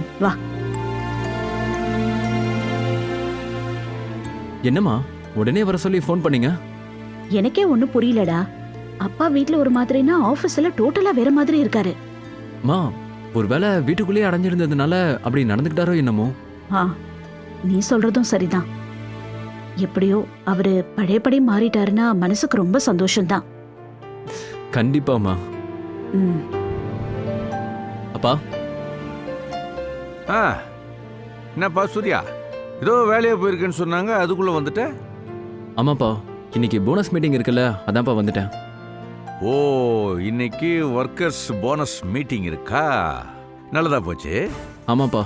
ம் வா. என்னம்மா உடனே வர சொல்லி ஃபோன் பண்ணீங்க? எனக்கே ஒண்ணும் புரியலடா. அப்பா வீட்ல ஒரு மாதிரினா ஆபீஸ்ல டோட்டலா வேற மாதிரி இருக்காரு. மா ஒருவேளை வீட்டுக்குள்ளேயே அடைஞ்சிருந்ததுனால அப்படி நடந்துக்கிட்டாரோ என்னமோ? ஆ நீ சொல்றதும் சரிதான். எப்படியோ அவரு பழையபடி மாறிட்டாருன்னா மனசுக்கு ரொம்ப சந்தோஷம்தான். கண்டிப்பாம்மா. ம். அப்பா ஆ என்னப்பா சூர்யா? ஏதோ வேலையா போயிருக்கேன்னு சொன்னாங்க அதுக்குள்ள வந்துட்ட? ஆமாப்பா இன்னைக்கு போனஸ் மீட்டிங் இருக்குல்ல அதான்ப்பா வந்துட்டேன். ஓ இன்னைக்கு ஒர்க்கர்ஸ் போனஸ் மீட்டிங் இருக்கா? நல்லதா போச்சு? ஆமாப்பா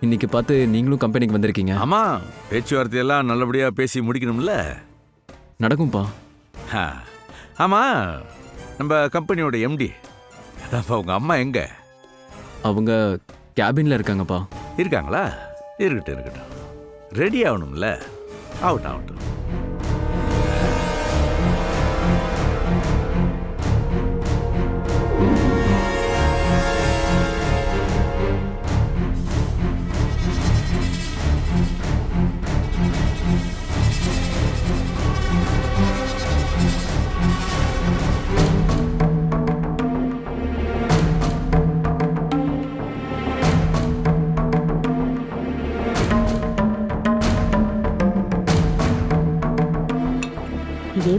இன்னைக்கு பார்த்து நீங்களும் கம்பெனிக்கு வந்திருக்கீங்க. ஆமா பேச்சுவார்த்தையெல்லாம் நல்லபடியா பேசி முடிக்கணும்ல? நடக்கும்பா ஆ. ஆமா நம்ம கம்பெனியோட எம்டி அதான்ப்பா உங்க அம்மா எங்க? அவங்க கேபின்ல இருக்காங்கப்பா. இருக்காங்களா? இருக்கட்டும் இருக்கட்டும். ரெடி ஆகணும்ல? ஆகட்டும் ஆகட்டும்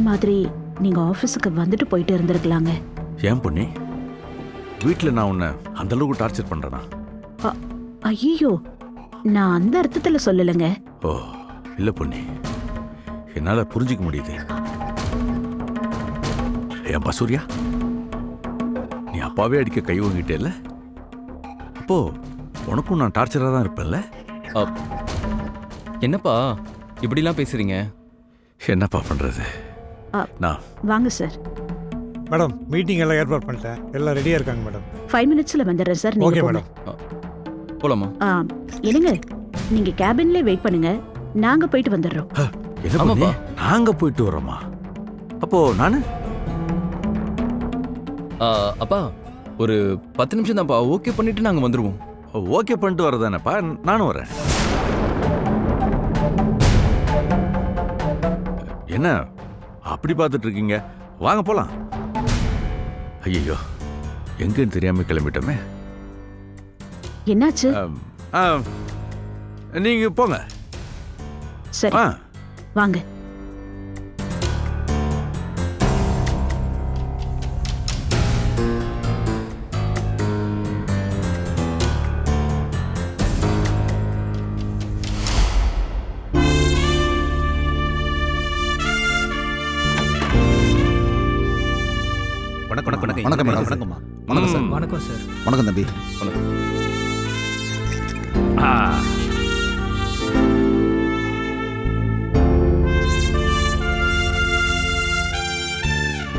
மாதிரி நீங்க ஆபீஸுக்கு வந்துட்டு போயிட்டு இருந்திருக்கலாங்க. ஏன் பொண்ணி வீட்டில் நான் உன்னை அந்த அளவுக்கு டார்ச்சர் பண்றேனா? ஐயோ நான் அந்த அர்த்தத்துல சொல்லலைங்க. ஓ இல்லை பொண்ணி என்னால் புரிஞ்சிக்க முடியுது. ஏன்பா சூர்யா நீ அப்பாவே அடிக்க கை வாங்கிட்டேல்ல? அப்போ உனக்கும் நான் டார்ச்சராக தான் இருப்பேன்ல என்னப்பா? இப்படிலாம் பேசுறீங்க? என்னப்பா பண்ணுறது. நான் வாங்க சார். மேடம் மீட்டிங் எல்லாம் ஏற்பாடு பண்ணிட்டேன். எல்லாம் ரெடியாக இருக்காங்க மேடம். ஃபைவ் மினிட்ஸ்ல வந்துடுறேன் சார். நீங்க ஓகே போங்க. மேடம். போலாமா? ஆ, என்னங்க நீங்க கேபின்ல வெயிட் பண்ணுங்க. நாங்க போயிட்டு வந்துடுறோம். என்ன. பண்ணி? நாங்கள் போயிட்டு வரோமா அப்போ நான்? ஆ, அப்பா ஒரு பத்து நிமிஷம் தான்ப்பா ஓகே பண்ணிட்டு நாங்க வந்துருவோம். ஓகே பண்ணிட்டு வரதானேப்பா? நானும் வரேன். என்ன? அப்படி பார்த்துட்டு இருக்கீங்க வாங்க போலாம். ஐயோ எங்கன்னு தெரியாம கிளம்பிட்டோமே. என்னாச்சு? நீங்க போங்க. சரி. வாங்க. வணக்கம் வணக்கம் வணக்கம் மேடம். வணக்கம்மா. வணக்கம் சார். வணக்கம் சார். வணக்கம் தம்பி. ஆ.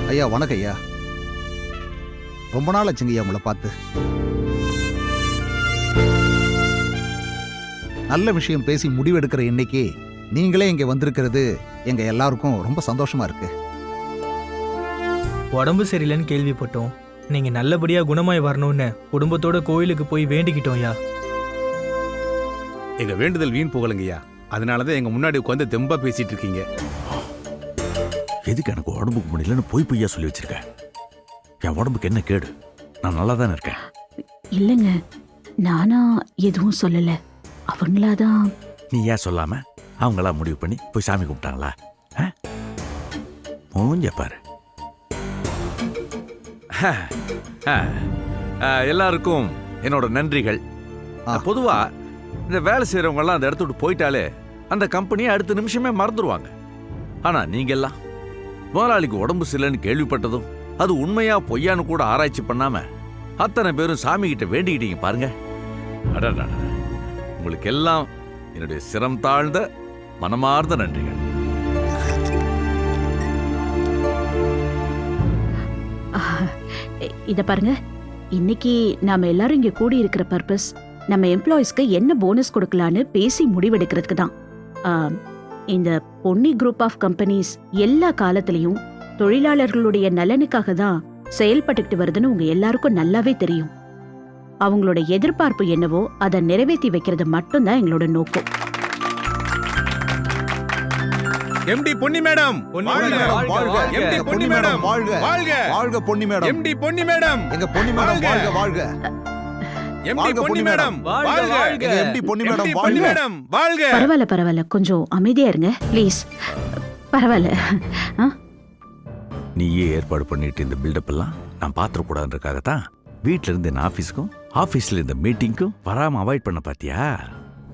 ஐயா வணக்கம் ஐயா. ரொம்ப நாள் ஆச்சுங்க ஐயா உங்களை பார்த்து. நல்ல விஷயம் பேசி முடிவெடுக்கிற இன்னைக்கு நீங்களே இங்க வந்திருக்கிறது எங்க எல்லாருக்கும் ரொம்ப சந்தோஷமா இருக்கு. உடம்பு சரியில்லைன்னு கேள்விப்பட்டோம். நீங்க நல்லபடியா குணமாய் வரணும்னு குடும்பத்தோட கோயிலுக்கு போய் வேண்டிக்கிட்டோம் யா எங்க வேண்டுதல் வீண் புகழுங்கய்யா அதனாலதான் எங்க முன்னாடி உட்காந்து தெம்பா பேசிட்டு இருக்கீங்க. எதுக்கு எனக்கு உடம்புக்கு முடியலன்னு பொய் பொய்யா சொல்லி வச்சிருக்கேன் என் உடம்புக்கு என்ன கேடு? நான் நல்லா தானே இருக்கேன். இல்லைங்க நானா எதுவும் சொல்லல. அவங்களாதான் நீ ஏன் சொல்லாம? அவங்களா முடிவு பண்ணி போய் சாமி கும்பிட்டாங்களா? ஆ? மூஞ்ச பாரு. எல்லாருக்கும் என்னோட நன்றிகள். ஆ. பொதுவா இந்த வேலை செய்யறவங்க எல்லாம் அந்த இடத்த விட்டு போயிட்டாலே அந்த கம்பெனியை அடுத்த நிமிஷமே மறந்துடுவாங்க ஆனா நீங்க எல்லாம் முதலாளிக்கு உடம்பு சரியில்லைன்னு கேள்விப்பட்டதும் அது உண்மையா பொய்யான்னு கூட ஆராய்ச்சி பண்ணாம அத்தனை பேரும் சாமி கிட்ட வேண்டிக்கிட்டீங்க பாருங்க. அடடா உங்களுக்கு எல்லாம் என்னுடைய சிரம் தாழ்ந்த மனமார்ந்த நன்றிகள். இ- இத பாருங்க. இன்னைக்கு நாம எல்லாரும் இங்க கூடி இருக்கிற பர்பஸ் நம்ம எம்ப்ளாயிஸ்க்கு என்ன போனஸ் கொடுக்கலான்னு பேசி முடிவெடுக்கிறதுக்கு தான். இந்த பொன்னி குரூப் ஆஃப் கம்பெனிஸ் எல்லா காலத்திலையும் தொழிலாளர்களுடைய நலனுக்காக தான் செயல்பட்டுக்கிட்டு வருதுன்னு உங்க எல்லாருக்கும் நல்லாவே தெரியும். அவங்களோட எதிர்பார்ப்பு என்னவோ அதை நிறைவேற்றி வைக்கிறது மட்டும்தான் எங்களோட நோக்கம். MD Ponni madam. Ponni madam, வாழ்க. எம்டி பொன்னி மேடம் வாழ்க. வாழ்க. வாழ்க Ponni madam. MD Ponni madam. எங்க பொன்னி மேடம் வாழ்க. வாழ்க எம்டி பொன்னி மேடம். வாழ்க, எம்டி பொன்னி மேடம் பொன்னி வாழ்க. மேடம். வாழ்க. பரவாயில்ல பரவாயில்ல. கொஞ்சம் அமைதியா இருங்க ப்ளீஸ். பரவாயில்ல. ஆ? நீயே ஏற்பாடு பண்ணிட்டு இந்த பில்டப் எல்லாம்? நான் பாத்திரக்கூடாதுன்றக்காகத்தான் வீட்ல இருந்து இந்த ஆஃபீஸுக்கும் ஆஃபீஸ்ல இந்த மீட்டிங்க்கும் வராம அவாய்ட் பண்ண பாத்தியா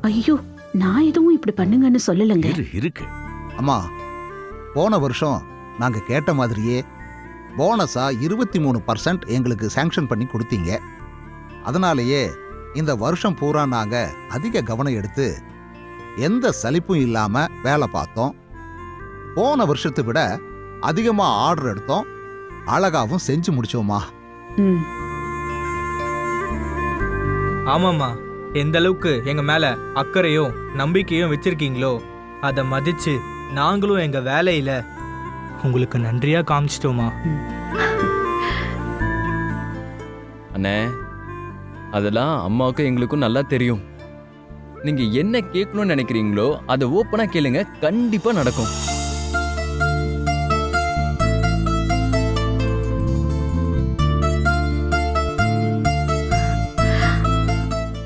ஐயோ நான் எதுவும் இப்படி பண்ணுங்கன்னு சொல்லலைங்க. இரு இருக்கு. அம்மா போன வருஷம் நாங்க கேட்ட மாதிரியே போனஸா இருபத்தி மூணு பர்சன்ட் எங்களுக்கு சாங்ஷன் பண்ணி கொடுத்தீங்க. அதனாலேயே இந்த வருஷம் பூரா நாங்க அதிக கவனம் எடுத்து எந்த சலிப்பும் இல்லாம வேலை பார்த்தோம். போன வருஷத்தை விட அதிகமா ஆர்டர் எடுத்தோம். அழகாவும் செஞ்சு முடிச்சோமா? ம். ஆமாம்மா. எந்த அளவுக்கு எங்க மேல அக்கறையும் நம்பிக்கையும் வச்சிருக்கீங்களோ அதை மதிச்சு நாங்களும் எங்க வேலையில உங்களுக்கு நன்றியா காமிச்சிட்டோமா? அண்ணே அதெல்லாம் அம்மாவுக்கும் எங்களுக்கும் நல்லா தெரியும். நீங்க என்ன கேட்கணும்னு நினைக்கிறீங்களோ அதை ஓப்பனா கேளுங்க கண்டிப்பா நடக்கும்.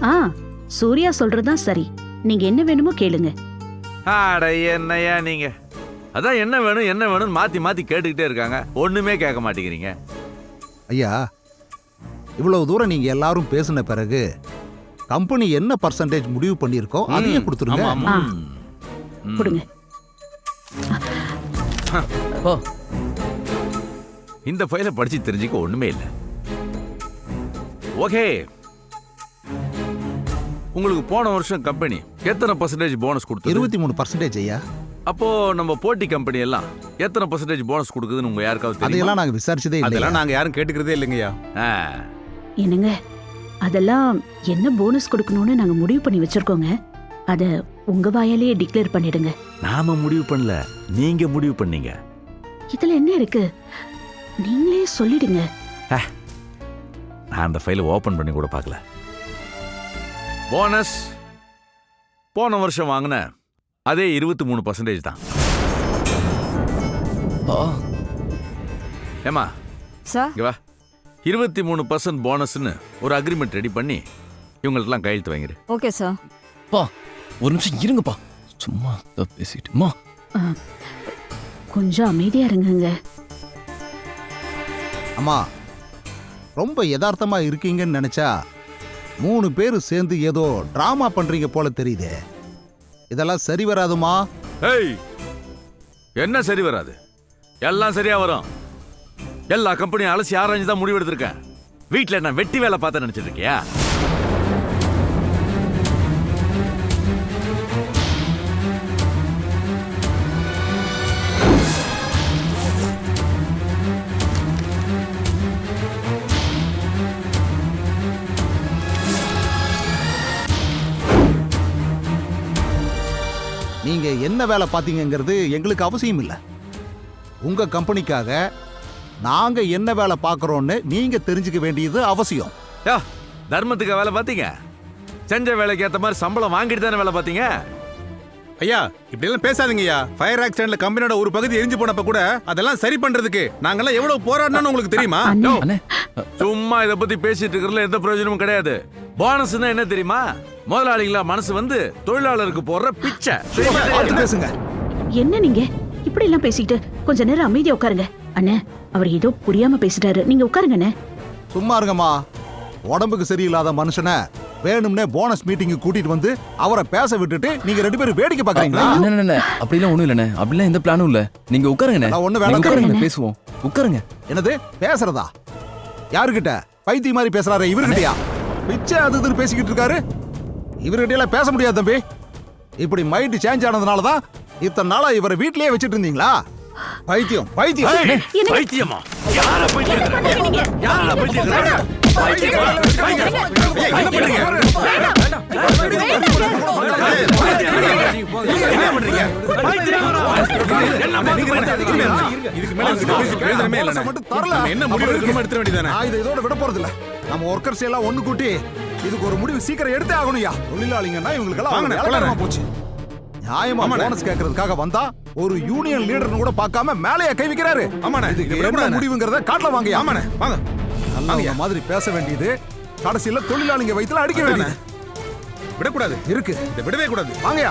ஆ சூர்யா சொல்றதுதான் சரி. நீங்க என்ன வேணுமோ கேளுங்க. அட என்னையா நீங்க? அதான் என்ன வேணும் என்ன வேணும்னு மாத்தி மாத்தி கேட்டுக்கிட்டே இருக்காங்க. ஒண்ணுமே கேட்க மாட்டேங்கிறீங்க. ஐயா இவ்வளவு தூரம் நீங்க எல்லாரும் பேசின பிறகு கம்பெனி என்ன பர்சன்டேஜ் முடிவு பண்ணியிருக்கோ அதையே கொடுத்துருங்க. ஆமா. ஆ. ம். கொடுங்க. அப்பா இந்த ஃபைலை படிச்சு தெரிஞ்சுக்க ஒண்ணுமே இல்லை. ஓகே. உங்களுக்கு போன வருஷம் கம்பெனி எத்தனை பர்சன்டேஜ் போனஸ் கொடுத்தது? இருபத்தி மூணு பர்சன்டேஜ் ஐயா. அப்போ நம்ம போட்டி கம்பெனி எல்லாம் எத்தனை பர்சன்டேஜ் போனஸ் கொடுக்குதுன்னு உங்க யாருக்காவது தெரியுமா? அதையெல்லாம் நாங்க விசாரிச்சதே இல்லை அதெல்லாம் நாங்க யாரும் கேட்டுக்கிறதே இல்லைங்கய்யா ஆ, என்னங்க அதெல்லாம் என்ன போனஸ் கொடுக்கணும்னு நாங்க முடிவு பண்ணி வச்சிருக்கோங்க. அத உங்க வாயாலேயே டிக்ளேர் பண்ணிடுங்க. நாம முடிவு பண்ணல நீங்க முடிவு பண்ணீங்க. இதுல என்ன இருக்கு? நீங்களே சொல்லிடுங்க. நான் அந்த ஃபைலை ஓபன் பண்ணி கூட பார்க்கல. போனஸ் போன வருஷம் வாங்கின அதே இருபத்தி மூணு பர்சன்டேஜ் தான். ஆ, ஏமா சார்? இங்க வா. இருபத்தி மூணு பர்சன்ட் போனஸ்னு ஒரு அக்ரிமெண்ட் ரெடி பண்ணி இவங்களுக்கெல்லாம் கையெழுத்து வாங்கிரு. Okay sir. பா ஒரு நிமிஷம் இருங்கப்பா. சும்மா ஏதோ பேசிட்டு அம்மா ஆ, கொஞ்சம் அமைதியா இருங்கங்க. அம்மா ரொம்ப யதார்த்தமா இருக்கீங்கன்னு நினைச்சா மூணு பேர் சேர்ந்து ஏதோ டிராமா பண்றீங்க போல தெரியுதே. இதெல்லாம் சரி வராதுமா? ஏய் என்ன சரி வராது? எல்லாம் சரியா வரும். எல்லா கம்பெனியும் அலசி ஆராய்ஞ்சு தான் முடிவு எடுத்திருக்கேன் வீட்டில் நான் வெட்டி வேலை பார்த்து நினைச்சிட்டு இருக்கியா? என்ன வேலை பார்த்தீங்கங்கிறது எங்களுக்கு அவசியம் இல்லை. உங்க கம்பெனிக்காக நாங்க என்ன வேலை பார்க்கறோம்னு நீங்க தெரிஞ்சுக்க வேண்டியது அவசியம். யா தர்மத்துக்கு வேலை பார்த்தீங்க? செஞ்ச வேலைக்கு ஏற்ற மாதிரி சம்பளம் வாங்கிட்டு தானே வேலை பார்த்தீங்க? ஐயா இப்படி எல்லாம் பேசாதீங்கய்யா ஃபயர் ஆக்சிடென்ட்ல கம்பெனியோட ஒரு பகுதி எரிஞ்சு போனப்ப கூட அதெல்லாம் சரி பண்றதுக்கு நாங்கெல்லாம் எவ்வளவு போராடணும்னு உங்களுக்கு தெரியுமா? சும்மா இதை பத்தி பேசிட்டு இருக்கிறதுல எந்த பிரயோஜனமும் கிடையாது. போனஸ்னா என்ன தெரியுமா? முதலாளிகளா மனசு வந்து தொழிலாளருக்கு போடுற பிச்சை. பார்த்து பேசுங்க. என்ன நீங்க? இப்படி எல்லாம் பேசிட்டு கொஞ்ச நேரம் அமைதியா உட்காருங்க. அண்ணே அவர் ஏதோ புரியாம பேசிட்டாரு. நீங்க உட்காருங்க அண்ணே. சும்மா இருங்கம்மா. உடம்புக்கு சரியில்லாத மனுஷனை வேணும்னே போனஸ் மீட்டிங்கு கூட்டிட்டு வந்து அவரை பேச விட்டுட்டு நீங்க ரெண்டு பேரும் வேடிக்கை பாக்குறீங்களா அப்படிலாம் ஒண்ணும் இல்லண்ணே. அப்படிலாம் எந்த பிளானும் இல்ல. நீங்க உட்காருங்கண்ணே. நான் ஒண்ணு வேணாம். உட்காருங்க உட்காருங்க. பேசுவோம். உட்காருங்க. என்னது? பேசுறதா? யாருகிட்ட பைத்திய மாதிரி பேசுறாரு இவர்கிட்டயா? பிச்சை அது இதுன்னு பேசிக்கிட்டு இருக்காரு. இவர்கிட்ட எல்லாம் பேச முடியாது தம்பி. இப்படி மைண்ட் சேஞ்ச் ஆனதுனால தான் இத்தனை நாளா இவரை வீட்லயே வச்சிட்டு இருந்தீங்களா? பைத்தியம் பைத்தியம்? பைத்தியமா? யார பைத்தியம்? யார பைத்தியம்? என்ன பண்றீங்க? இதுக்கு மேல இதுக்கு பேசி பிரயோஜனமே இல்லைண்ணே. மட்டும் தரல. நம்ம என்ன முடிவு எடுத்துட வேண்டியதானே இதோட விட போறது இல்ல நம்ம ஒர்க்கர்ஸ் எல்லாம் ஒண்ணு கூட்டி இதுக்கு ஒரு முடிவு சீக்கிரம் எடுத்தே ஆகணும்யா தொழிலாளிங்கன்னா இவங்களுக்கெல்லாம் வேலைக்காரமா போலாண்ணே. போச்சு. நியாயமா. போனஸ் கேட்கறதுக்காக வந்தா ஒரு யூனியன் லீடர்னு கூட பார்க்காம மேலேயே கை வைக்கிறாரு. ஆமாண்ணே, இதுக்கு இது என்ன. முடிவுங்கிறத காட்டல வாங்க ஆமாண்ணே. வாங்க. நல்லவங்க மாதிரி பேச வேண்டியது கடைசியில தொழிலாளிங்க வயித்துல அடிக்க வேண்டியது. விடக்கூடாது. இருக்கு. இதை விடவே கூடாது. வாங்கயா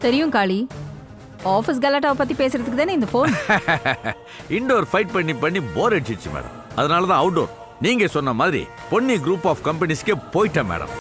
தெரியும் காளி. ஆஃபீஸ் கலாட்டாவை பற்றி பேசுறதுக்கு தானே இந்த ஃபோன் இன்டோர் ஃபைட் பண்ணி பண்ணி போர் அடிச்சிச்சு மேடம் அதனால தான் அவுட்டோர் நீங்கள் சொன்ன மாதிரி பொன்னி குரூப் ஆஃப் கம்பெனிஸ்க்கே போயிட்டேன் மேடம்